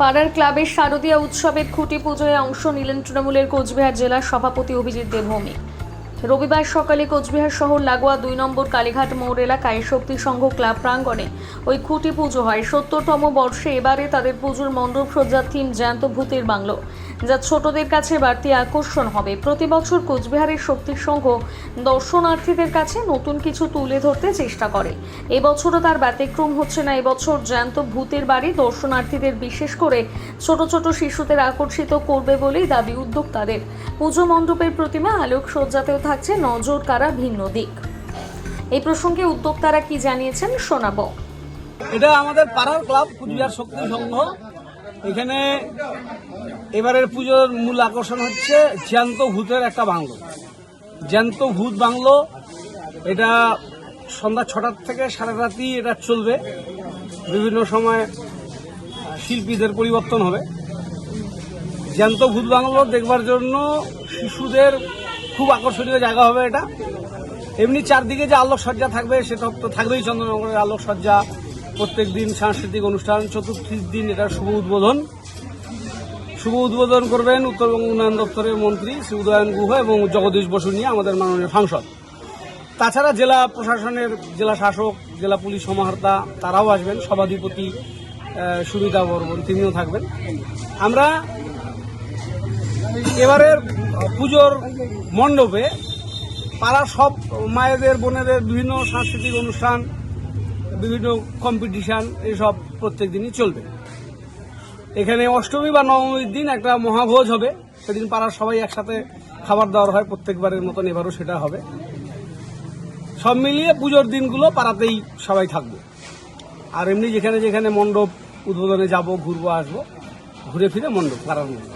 পাড়ার ক্লাবের শারদীয়া উৎসবের খুঁটি পুজোয় অংশ নিলেন তৃণমূলের কোচবিহার জেলার সভাপতি অভিজিৎ দেবভৌমিক। রবিবার সকালে কোচবিহার শহর লাগোয়া দুই নম্বর কালীঘাট মোড় এলাকায় শক্তি সংঘ ক্লাব প্রাঙ্গণে ওই খুঁটি পুজো হয়। সত্তরতম বর্ষে এবারে তাদের পুজোর মণ্ডপ সজ্জার থিম জ্যান্ত ভূতের বাংলো, যা ছোটদের কাছে বাড়তি আকর্ষণ হবে। প্রতি বছর কোচবিহারের শক্তি সংঘ দর্শনার্থীদের কাছে নতুন কিছু তুলে ধরতে চেষ্টা করে। এবছরও তার ব্যতিক্রম হচ্ছে না। এবছর জ্যান্ত ভূতের বাড়ি দর্শনার্থীদের বিশেষ করে ছোট ছোট শিশুদের আকর্ষিত করবে বলেই দাবি উদ্যোক্তাদের। পুজো মণ্ডপের প্রতিমা আলোক সজ্জাতেও থাকছে নজর কারা ভিন্ন দিক। এই প্রসঙ্গে উদ্যোক্তারা কি জানিয়েছেন শোনাবো। এটা আমাদের পাড়ার ক্লাব, কুচবিহার শক্তি সংঘ। এখানে এবারের পুজোর মূল আকর্ষণ হচ্ছে জ্যান্ত ভূতের একটা বাংলো। জ্যান্ত ভূত বাংলো, এটা সন্ধ্যা ছটার থেকে সারা রাতি এটা চলবে। বিভিন্ন সময় শিল্পীদের পরিবর্তন হবে। জ্যান্ত ভূত বাংলো দেখবার জন্য শিশুদের খুব আকর্ষণীয় জায়গা হবে এটা। এমনি চারদিকে যে আলোকসজ্জা থাকবে সেটা তো থাকবেই চন্দ্রনগরের আলোকসজ্জা। প্রত্যেক দিন সাংস্কৃতিক অনুষ্ঠান, চতুর্থীর দিন এটা শুভ উদ্বোধন। শুভ উদ্বোধন করবেন উত্তরবঙ্গ উন্নয়ন দপ্তরের মন্ত্রী শ্রী উদয়ন গুহ এবং জগদীশ বসু নিয়ে আমাদের মাননীয় সাংসদ। তাছাড়া জেলা প্রশাসনের জেলা শাসক, জেলা পুলিশ সমাহর্তা, তারাও আসবেন। সভাধিপতি সুবিধা বর্মন, তিনিও থাকবেন। আমরা এবারের পুজোর মণ্ডপে পাড়ার সব মায়েদের, বোনেদের বিভিন্ন সাংস্কৃতিক অনুষ্ঠান, বিভিন্ন কম্পিটিশান এসব প্রত্যেক দিনই চলবে। এখানে অষ্টমী বা নবমীর দিন একটা মহাভোজ হবে। সেদিন পাড়ার সবাই একসাথে খাবার দাওয়ার হয়, প্রত্যেকবারের মতন এবারও সেটা হবে। সব মিলিয়ে পুজোর দিনগুলো পাড়াতেই সবাই থাকব। আর এমনি যেখানে যেখানে মণ্ডপ উদ্বোধনে যাব, ঘুরবো, আসব, ঘুরে ফিরে মণ্ডপ, পাড়ার মণ্ডপ।